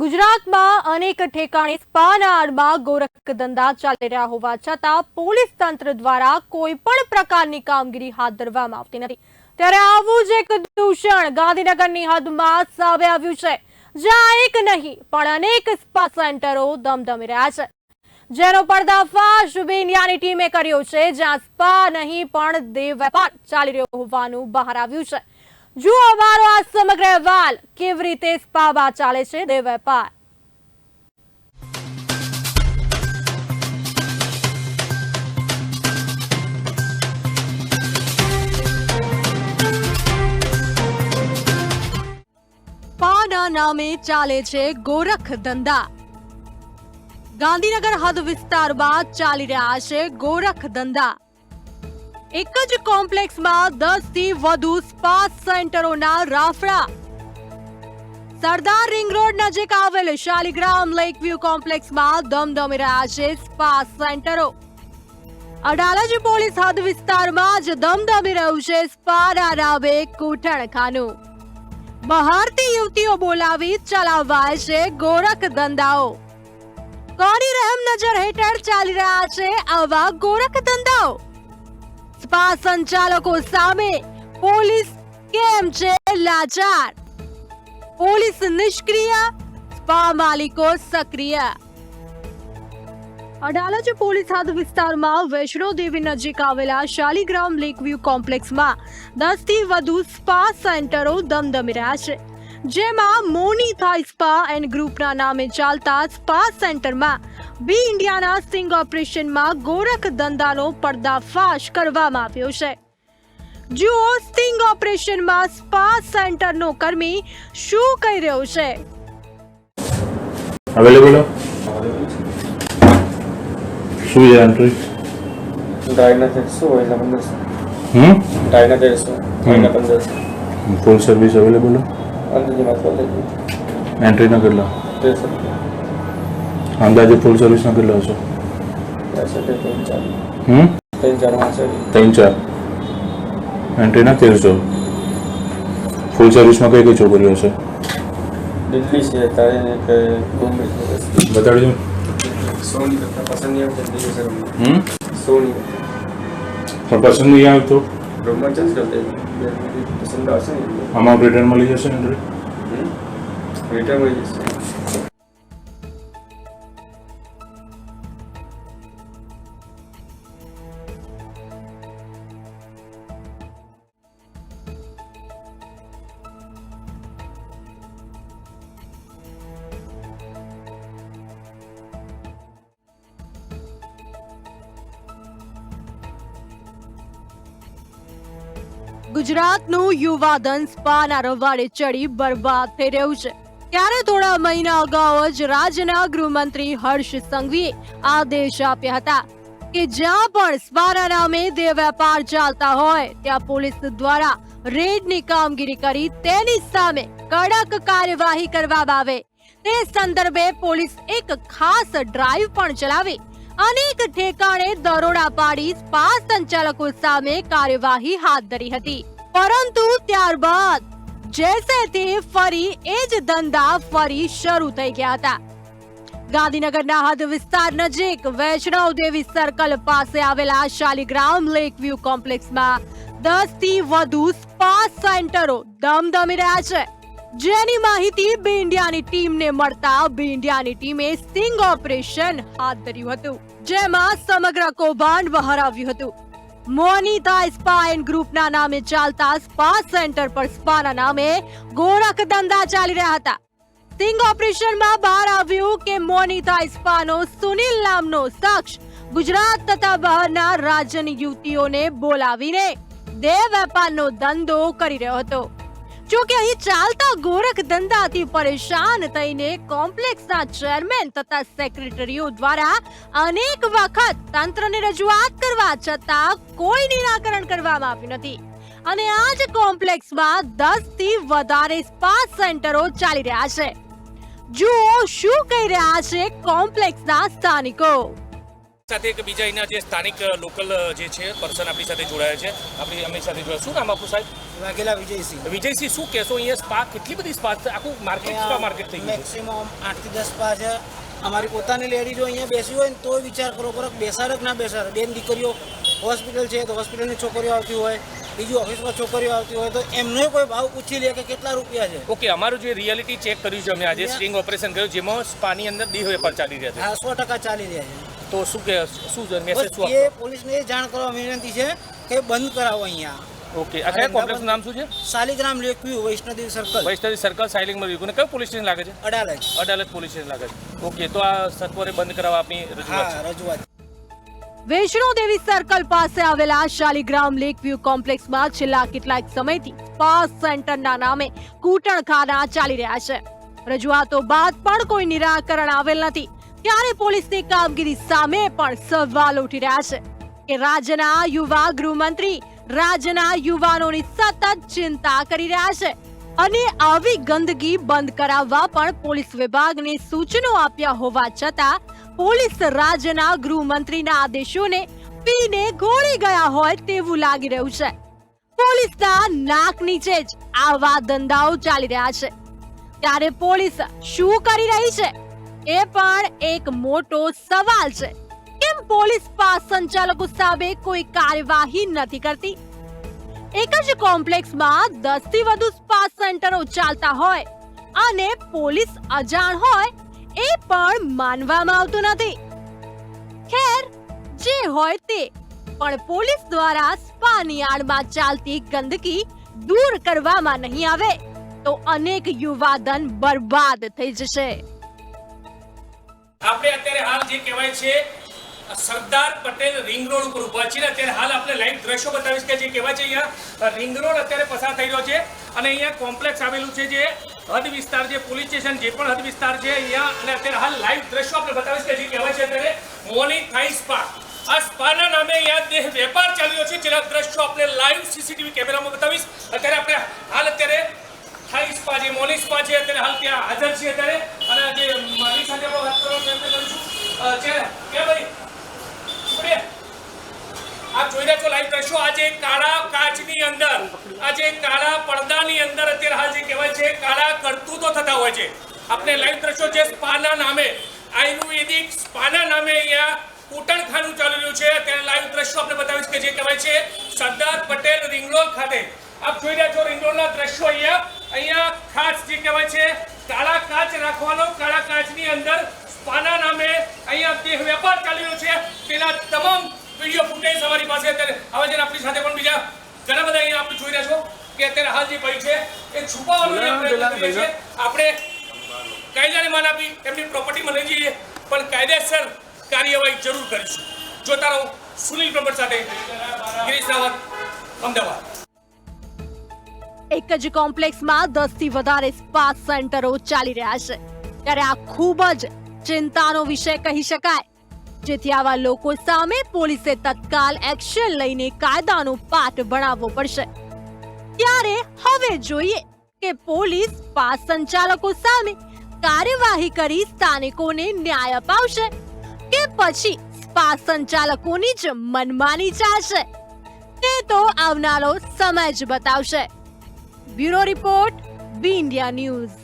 ગુજરાતમાં અનેક ઠેકાણે સ્પાના આડમાં ગોરખ ધંધા ચાલી રહ્યા હોવા છતાં પોલીસ તંત્ર દ્વારા કોઈ પણ પ્રકારની કામગીરી હાથ ધરવામાં આવતી નથી. ત્યારે આવું જ એક દૂષણ ગાંધીનગરની હદમાં સામે આવ્યું છે. જ્યાં એક નહીં, પણ અનેક સ્પા સેન્ટરો ધમધમી રહ્યા છે. જેનો પર્દાફાશ બેનિયાની ટીમે કર્યો છે, જ્યાં સ્પા નહીં, પણ દેહ વેપાર ચાલી રહ્યો હોવાનું બહાર આવ્યું છે. જુઓ અમારો આ સમગ્ર અહેવાલ કેવી રીતે સ્પામાં ચાલે છે દેહ વેપાર. પાના નામે ચાલે છે ગોરખ ધંધા. ગાંધીનગર હદ વિસ્તારમાં ચાલી રહ્યા છે ગોરખ ધંધા. એક જ કોમ્પ્લેક્સમાં દસથી વધુ સ્પા સેન્ટરોના રાફડા. સરદાર રિંગ રોડ નજીક આવેલ શાલિગ્રામ લેક વ્યૂ કોમ્પ્લેક્સમાં ધમધમી રહ્યા છે સ્પા સેન્ટરો. અડાલજ પોલીસ હદ વિસ્તારમાં જ ધમધમી રહ્યું છે સ્પાના નામે કૂટણખાનું બહારથી યુવતીઓ બોલાવી ચલાવાય છે ગોરખ ધંધાઓ. કોની રહેમ નજર હેઠળ ચાલી રહ્યા છે આવા ગોરખ ધંધાઓ? સ્પા સંચાલકો સામે પોલીસ કેમ છે લાચાર? પોલીસ નિષ્ક્રિય, સ્પા માલિકો સક્રિય. અડાલજ પોલીસ હાથ વિસ્તારમાં વૈષ્ણો દેવી નજીક આવેલા શાલીગ્રામ લેક વ્યૂ કોમ્પ્લેક્સમાં દસથી વધુ સ્પા સેન્ટરો ધમધમી રહ્યા છે. જેમાં મોની થાઈ સ્પા એન્ડ ગ્રુપના નામે ચાલતા સ્પા સેન્ટરમાં બી ઇન્ડિયાના સ્ટિંગ ઓપરેશનમાં ગોરખ ધંધાનો પર્દાફાશ કરવામાં આવ્યો છે. જુઓ સ્ટિંગ ઓપરેશનમાં સ્પા સેન્ટરનો કર્મી શું કહી રહ્યો છે? અવેલેબલ શું છે એન્ટ્રી ડાયના તેરસો હોય એટલે પંદરસો હમ? ડાયના તેરસો ડાયના પંદરસો ફૂલ સર્વિસ અવેલેબલ અંદાજેમાં તો લઈ એન્ટ્રીના કેટલા? અંદાજે ફૂલ સર્વિસનો કેટલા હશે? ત્રણ ચાર. હમ? ત્રણ છે. ચાર. એન્ટ્રીના તેરસો ફૂલ સર્વિસમાં કઈ કઈ છોકરીઓ હશે? દિલ્હી છે તારે બોમ્બે છે. બતાડજો સોની કરતા પસંદ નહીં આવતો દિલ્હી સર હમ? સોની. પણ પસંદ નહીં આવે బ్రహ్మాండ చేస్తారు అమ్మ రిటర్న్ మళ్ళీ చేస్తాను రిటర్న్ మళ్ళీ చేస్తాను ગુજરાતનું યુવાધન સ્પાના રવાડે ચડી બરબાદ થઈ રહ્યું છે. ત્યારે થોડા મહિના અગાઉ જ રાજ્યના ગૃહમંત્રી હર્ષ સંઘવીએ આદેશ આપ્યા હતા કે જ્યાં પણ સ્પાના નામે દેહ વેપાર ચાલતા હોય, ત્યાં પોલીસ દ્વારા રેડની કામગીરી કરી તેની સામે કડક કાર્યવાહી કરવામાં આવે. તે સંદર્ભે પોલીસ એક ખાસ ડ્રાઈવ પણ ચલાવી અનેક ઠેકાણે દરોડા પાડી સ્પા સંચાલકો સામે કાર્યવાહી હાથ ધરી હતી. પરંતુ ત્યારબાદ જેસે તે ફરી એ જ ધંધા ફરી શરૂ થઈ ગયા હતા. ગાંધીનગરના હદ વિસ્તાર નજીક વૈષ્ણવ દેવી સર્કલ પાસે આવેલા શાલિગ્રામ લેક વ્યૂ કોમ્પ્લેક્સમાં દસથી વધુ સ્પા સેન્ટરો ધમધમી રહ્યા છે. જેની માહિતી બી ટીમને મળતા બી ટીમે સ્ટિંગ ઓપરેશન હાથ ધર્યું હતું, જેમાં સમગ્ર કૌભાંડ બહાર આવ્યું હતું. મોનિતા સ્પા એન્ડ ગ્રુપના નામે ચાલતા સ્પા સેન્ટર પર સ્પાના નામે ગોરખ ધંધા ચાલી રહ્યા હતા. સ્ટિંગ ઓપરેશનમાં બહાર આવ્યું કે મોનિતા સ્પાનો સુનિલ નામનો શખ્સ ગુજરાત તથા બહારના રાજ્યની યુવતીઓને બોલાવીને દેહ વેપારનો ધંધો કરી રહ્યો હતો. જો કે અહીં ચાલતા ગોરખ ધંધાથી પરેશાન થઈને કોમ્પ્લેક્સના ચેરમેન તથા સેક્રેટરીઓ દ્વારા અનેક વખત તંત્રને રજૂઆત કરવા છતાં કોઈ નિરાકરણ કરવામાં આવ્યું નથી. અને આ જ કોમ્પ્લેક્સમાં દસથી વધારે સ્પા સેન્ટરો ચાલી રહ્યા છે. જુઓ શું કહી રહ્યા છે કોમ્પ્લેક્સના સ્થાનિકો. સાથે એક બીજા અહીંના જે સ્થાનિક લોકલ જે છે પર્સન આપણી સાથે જોડાયા છે. આપણી અમારી સાથે જોડાયા. શું નામ આપણું સાહેબ? વાઘેલા વિજયસિંહ. વિજયસિંહ શું કહેશો? અહીંયા સ્પા કેટલી બધી સ્પા છે? આખું માર્કેટ સ્પા માર્કેટ થઈ ગયું મેક્સિમમ આઠથી દસ સ્પા છે. અમારી પોતાની લેડીઝો અહીંયા બેસી હોય ને તોય વિચાર કરો કરો બેસાડ કે ના બેસાડ? બેન દીકરીઓ હોસ્પિટલ છે તો હોસ્પિટલની છોકરીઓ આવતી હોય બીજી ઓફિસમાં છોકરીઓ આવતી હોય તો એમનો કોઈ ભાવ પૂછી લે કે કેટલા રૂપિયા છે. ઓકે અમારું જે રિયાલિટી ચેક કર્યું છે અમે આજે સ્ટ્રિંગ ઓપરેશન કર્યું જેમાં સ્પાની અંદર દેહ વેપાર ચાલી રહ્યા હા સો ટકા ચાલી રહ્યા છે છે. તો શું કે શું મેસેજ શું એ પોલીસને એ જાણ કરવા વિનંતી છે કે બંધ કરાવો અહીંયા. ઓકે આ કયા કોમ્પ્લેક્સનું નામ શું છે? Shaligram lakeview Vaishnodevi circle Vaishnavi circle સાયલિંગમાં રહ્યું કયું પોલીસ સ્ટેશન લાગે છે? અડાલજ. અડાલજ પોલીસ સ્ટેશન લાગે છે. ઓકે તો આ સત્વરે બંધ કરાવવા આપની રજૂઆત હા રજૂઆત. વૈષ્ણોદેવી સર્કલ પાસે આવેલા શાલિગ્રામ લેકવ્યુ કોમ્પ્લેક્સમાં છેલ્લા કેટલાક સમયથી પાસ સેન્ટરના નામે કૂટણખાના ચાલી રહ્યા છે. રજૂઆતો બાદ પણ કોઈ નિરાકરણ આવેલ નથી. ત્યારે પોલીસની કામગીરી સામે પણ સવાલ ઉઠી રહ્યા છે કે રાજ્યના યુવા ગૃહમંત્રી રાજ્યના યુવાનોની સતત ચિંતા કરી રહ્યા છે અને આવી ગંદકી બંધ કરાવવા પણ પોલીસ વિભાગને સૂચનો આપ્યા હોવા છતાં પોલીસ રાજ્યના ગૃહમંત્રીના આદેશોને પીને ગોળી ગયા હોય તેવું લાગી રહ્યું છે. પોલીસના નાક નીચે જ આવા ધંધાઓ ચાલી રહ્યા છે. ત્યારે પોલીસ શું કરી રહી છે? એ પણ એક મોટો સવાલ છે. કેમ પોલીસ પાસ સંચાલકો સામે કોઈ કાર્યવાહી નથી કરતી? એક જ કોમ્પ્લેક્સમાં દસથી વધુ સ્પા સેન્ટરો ચાલતા હોય અને પોલીસ અજાણ હોય એ પણ માનવામાં આવતું નથી. ખેર, જે હોય તે. પણ પોલીસ દ્વારા સ્પાની આડમાં ચાલતી ગંદકી દૂર કરવામાં નહીં આવે તો અનેક યુવાધન બરબાદ થઈ જશે. આપણે અત્યારે હાલ જે કહેવાય છે, સરદાર પટેલ રિંગ રોડ ઉપર ઊભા છીએ અત્યારે હાલ આપણે લાઈવ દ્રશ્યો બતાવીશ કે જે કહેવાય છે અહીંયા રિંગ રોડ અત્યારે પસાર થઈ રહ્યો છે અને અહીંયા કોમ્પ્લેક્સ આવેલું છે જે હદ વિસ્તાર જે પોલીસ સ્ટેશન જે પણ હદ વિસ્તાર છે અહીંયા અને અત્યારે હાલ લાઈવ દ્રશ્યો આપણે બતાવીશ કે જે કહેવાય છે અત્યારે મોની થાઈ સ્પા આ સ્પાના નામે અહીંયા દેહ વેપાર ચાલ્યો છે જેના દ્રશ્યો આપણે લાઈવ સીસીટીવી કેમેરામાં બતાવીશ. અત્યારે આપણે હાલ અત્યારે થાઈ સ્પા જે મોની સ્પા છે અત્યારે હાલ ત્યાં હાજર છે અત્યારે. અને જે મારી સાથે આપણે વાત કરવા પ્રયત્ન કરીશું અ, છે કે ભાઈ ઉપડે. આપ જોઈ રહ્યા છો આજે કાળા કાચની અંદર, આજે કાળા પડદાની અંદર અત્યારે હાલ જે કહેવાય છે, કાળા કરતૂતો થતા હોય છે. આપણે લાઈવ દ્રશ્યો છે સ્પાના નામે આયુર્વેદિક સ્પાના નામે અહીંયા કૂટણખાનું ચાલી રહ્યું છે. અત્યારે લાઈવ દ્રશ્યો આપણે બતાવીશ કે જે કહેવાય છે, સરદાર પટેલ રિંગરોડ ખાતે. આપ જોઈ રહ્યા છો રિંગરોડના દ્રશ્યો અહીંયા. અહીંયા ખાસ જે કહેવાય છે, કાળા કાચ રાખવાનો, કાળા કાચની અંદર સ્પાના નામે અહીંયા જે વેપાર ચાલી રહ્યો છે. તેના તમામ વીડિયો ફૂટેજ અમારી પાસે અત્યારે. આવે છે આપણી સાથે પણ બીજા ઘણા બધા અહીંયા આપણે જોઈ રહ્યા છો કે અત્યારે હાલ જે ભાઈ છે એ છુપાવવાનો પ્રયત્ન કરીએ છીએ આપણે કાયદાને માન આપી એમની પ્રોપર્ટીમાં લઈ જઈએ પણ કાયદેસર કાર્યવાહી જરૂર કરીશું. જોતા રહો સુનિલ પ્રમટ સાથે ગિરીશ રાવત અમદાવાદ. એક જ કોમ્પ્લેક્સમાં દસથી વધારે સ્પા સેન્ટરો ચાલી રહ્યા છે. ત્યારે આ ખૂબ જ ચિંતાનો વિષય કહી શકાય. જેથી આવા લોકો સામે પોલીસે તત્કાલ એક્શન લઈને કાયદાનો પાઠ ભણાવવો પડશે. ત્યારે હવે જોઈએ કે પોલીસ પાસ સંચાલકો સામે કાર્યવાહી કરી સ્થાનિકોને ન્યાય અપાવશે કે પછી સ્પા સંચાલકોની જ મનમાની ચાલશે? તે તો આવનારો સમય જ બતાવશે. Bureau report, B India news.